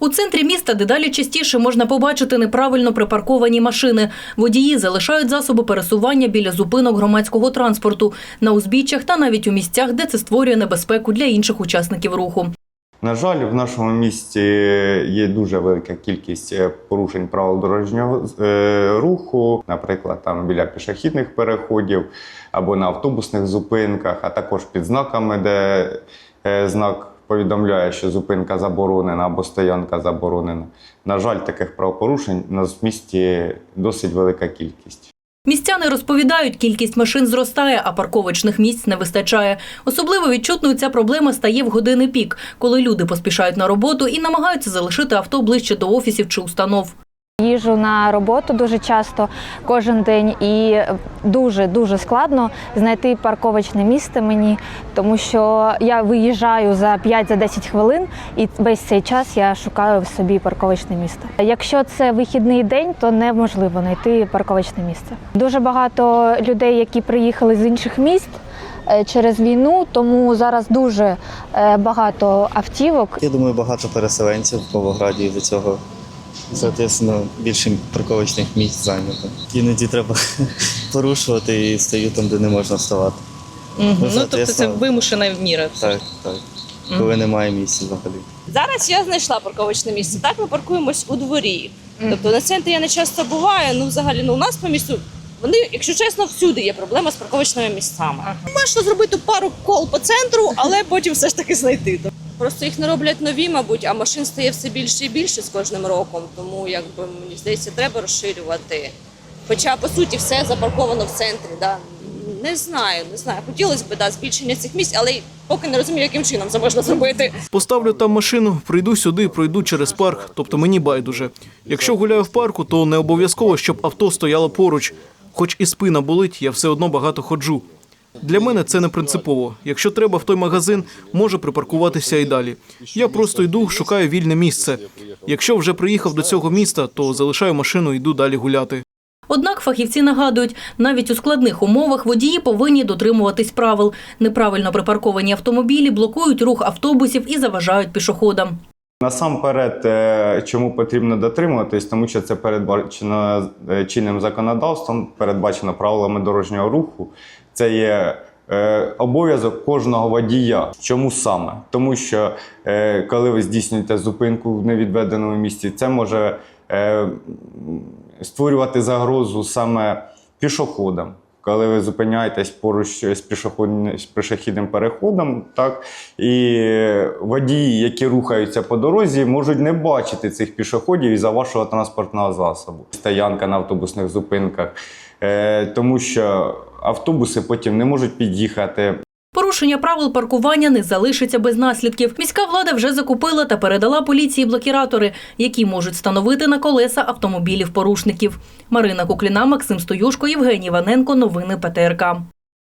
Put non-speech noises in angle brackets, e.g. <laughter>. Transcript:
У центрі міста дедалі частіше можна побачити неправильно припарковані машини. Водії залишають засоби пересування біля зупинок громадського транспорту, на узбіччях та навіть у місцях, де це створює небезпеку для інших учасників руху. На жаль, в нашому місті є дуже велика кількість е, порушень правил дорожнього е, руху, наприклад, там біля пішохідних переходів або на автобусних зупинках, а також під знаками, де е, знак повідомляє, що зупинка заборонена або стоянка заборонена. На жаль, таких правопорушень на місті досить велика кількість. Містяни розповідають, кількість машин зростає, а парковочних місць не вистачає. Особливо відчутною ця проблема стає в години пік, коли люди поспішають на роботу і намагаються залишити авто ближче до офісів чи установ. Їжу на роботу дуже часто кожен день, і дуже дуже складно знайти парковочне місце мені, тому що я виїжджаю за 5-10 хвилин, і весь цей час я шукаю в собі парковочне місце. Якщо це вихідний день, то неможливо знайти парковочне місце. Дуже багато людей, які приїхали з інших міст. е, Через війну, тому зараз дуже е, багато автівок Я думаю, багато переселенців в Павлограді і до цього. Соответственно, більше парковочних місць зайнято. Іноді треба <laughs> порушувати і стою там, де не можна вставати. Мгм. Ну, Ну, тобто це соответственно, вимушена міра. Так, так. Коли немає місця взагалі. Зараз я знайшла парковочне місце. Так ми паркуємось у дворі. Тобто на центрі я не часто буваю. Ну, взагалі, ну у нас по місту. Вони, якщо чесно, всюди є проблема з парковочними місцями. Можна зробити пару кол по центру, але потім все ж таки знайти. Просто їх не роблять нові, мабуть, а машин стає все більше і більше з кожним роком. Тому, якби мені здається, треба розширювати. Хоча по суті все запарковано в центрі. Да? Не знаю, не знаю. Хотілося б да, збільшення цих місць, але поки не розумію, яким чином це можна зробити. Поставлю там машину, прийду сюди, пройду через парк, тобто мені байдуже. Якщо гуляю в парку, то не обов'язково, щоб авто стояло поруч. Хоч і спина болить, я все одно багато ходжу. Для мене це не принципово. Якщо треба в той магазин, можу припаркуватися і далі. Я просто йду, шукаю вільне місце. Якщо вже приїхав до цього міста, то залишаю машину і йду далі гуляти. Однак фахівці нагадують, навіть у складних умовах водії повинні дотримуватись правил. Неправильно припарковані автомобілі блокують рух автобусів і заважають пішоходам. Насамперед, е, чому потрібно дотримуватись, тому що це передбачено е, чинним законодавством, передбачено правилами дорожнього руху. Це є е, обов'язок кожного водія. Чому саме? Тому що коли ви здійснюєте зупинку в невідведеному місці, це може створювати загрозу саме пішоходам. Коли ви зупиняєтесь поруч з пішохідним, пішохідним переходом, так і водії, які рухаються по дорозі, можуть не бачити цих пішоходів із-за вашого транспортного засобу. Стоянка на автобусних зупинках, е, тому що автобуси потім не можуть під'їхати Порушення правил паркування не залишиться без наслідків. Міська влада вже закупила та передала поліції блокіратори, які можуть встановити на колеса автомобілів порушників. Марина Кукліна, Максим Стоюшко, Євгеній Ваненко. Новини ПТРК.